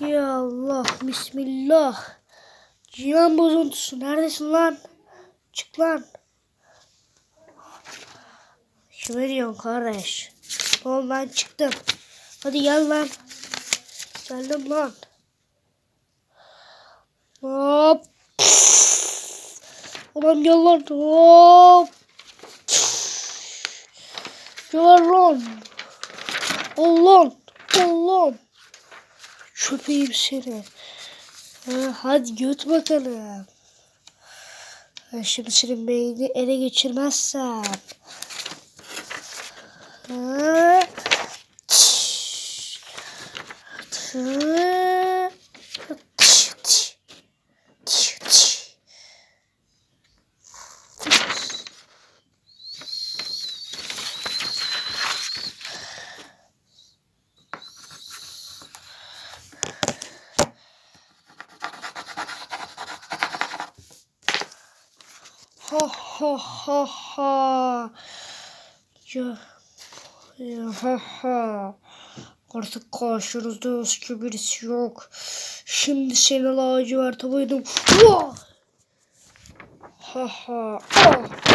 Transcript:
Ya Allah bismillah. Cihan bozuntusu neredesin lan? Çık lan. Kime diyorsun kardeş? Oğlum ben çıktım. Hadi gel lan. Geldim lan. Hop. Ulan gel lan. Hop. Gel lan. Allah'ım. Allah'ım. Köpeğim seni. Ha, hadi göt bakalım. Şimdi senin beynini ele geçirmezsem. Ha. Tı. Tı. Tı. Ha ha ha ha. Ya, ya ha ha. Artık karşınızda eski birisi yok. Şimdi seni laciverte boyadım. Ha ha. Ah.